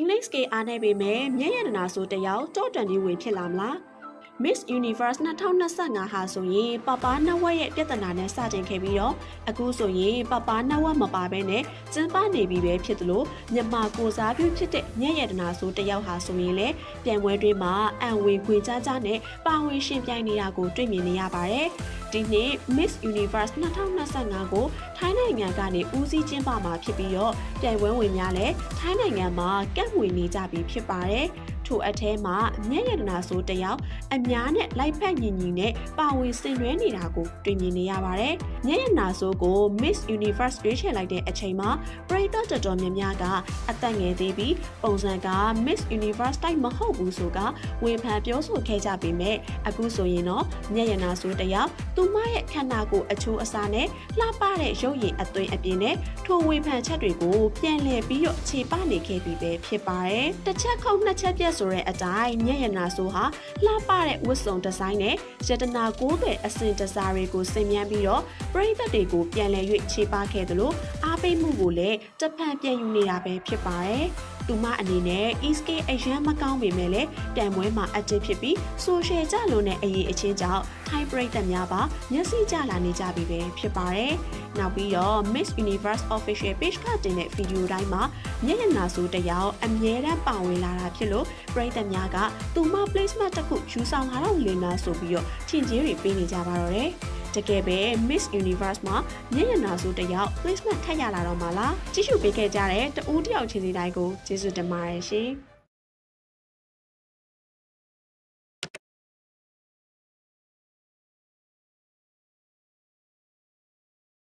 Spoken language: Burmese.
င်္ဂလိပ်စကေအားနေပေမဲ့မျက်ရတနာဆိုတယောက်ကြော့တန်ဒီဝင်ဖြစ်လာမလား Miss Universe 2025ဟာဆိုရင်ပပနဝက်ရဲ့ပြဿနာနဲ့စတင်ခဲ့ပြီးတော့အခုဆိုရင်ပပနဝက်မပါဘဲနဲ့ကျင်းပနေပြီပဲဖြစ်သလိုမြန်မာကိုစားပြုဖြစ်တဲ့မျက်ရတနာဆိုတယောက်ဟာဆိုရင်လည်းပြန်ပွဲတွင်းမှာအံဝင်ခွေကြကြနဲ့ပါဝင်ရှင်ပြိုင်နေတာကိုတွေ့မြင်နေရပါတယ်။ ဒီနှစ် Miss Universe 2025ကိုထိုင်းနိုင်ငံကနေဦးစီးကျင်းပမှာဖြစ်ပြီးတော့ပြိုင်ပွဲဝင်များလည်းထိုင်းနိုင်ငံမှာကန့်ဝင်နေကြပြီဖြစ်ပါတယ်။ ထိုအထဲမှာမျက်ရတနာဆိုတယောက်အများနဲ့လိုက်ဖက်ညီညီနဲ့ပါဝင်ဆင်နွှဲနေတာကိုတွေ့မြင်နေရပါတယ်။မျက်ရတနာဆိုကို Miss Universe ရွေးချယ်လိုက်တဲ့အချိန်မှာပရိသတ်တော်တော်များများကအသက်ငယ်သေးပြီးပုံစံက Miss Universe တိုက်မဟုတ်ဘူးဆိုကဝေဖန်ပြောဆိုခဲ့ကြပေမဲ့အခုဆိုရင်တော့မျက်ရတနာဆိုတယောက်သူမရဲ့ခန္ဓာကိုယ်အချိုးအစားနဲ့လှပတဲ့ရုပ်ရည်အသွင်အပြင်နဲ့ထိုဝေဖန်ချက်တွေကိုပြန်လည်ပြီးတော့ခြေပနေခဲ့ပြီပဲဖြစ်ပါတယ်။တစ်ချက်ခုတ်နှစ်ချက်ပြက်ဆိုတဲ့အတိုင်းမျက်ရနာဆိုဟာလှပတဲ့ဝတ်စုံဒီဇိုင်းနဲ့ရတနာကိုးတဲ့အစင်တစားတွေကိုစင်မြန်းပြီးတော့ပရိသတ်တွေကိုပြန်လည်၍ခြေပခဲ့သလို အားပေးမှုကိုလည်းတဖန်ပြန်ယူနေတာပဲဖြစ်ပါတယ်။သူမအနေနဲ့ ESK အရန်မကောင်းပေမဲ့လည်းတန်ပွဲမှာ active ဖြစ်ပြီး social ကြလို့နဲ့အရေးအချင်းကြောင့်ထိုင်းပရိသတ်များပါမျက်စိကျလာနေကြပြီပဲဖြစ်ပါတယ်။နောက်ပြီးတော့ Miss Universe Official Page ကတင်တဲ့ဗီဒီယိုတိုင်းမှာမျက်ရည်နာဆိုတယောက်အမြဲတမ်းပါဝင်လာတာဖြစ်လို့ပရိသတ်များကသူမ placement တစ်ခုယူဆောင်လာတော့လင်နာဆိုပြီးတော့ချင်ချင်းတွေပေးနေကြပါတော့တယ်။ တကယ်ပဲ Miss Universe မှာမျက်ရည်နာဆိုတယောက် placement ထပ်ရလာတော့မှလားကြည့်ရှုပေးခဲ့ကြတဲ့တဦးတယောက်ချင်းစီတိုင်းကိုကျေးဇူးတင်ပါတယ်ရှင်။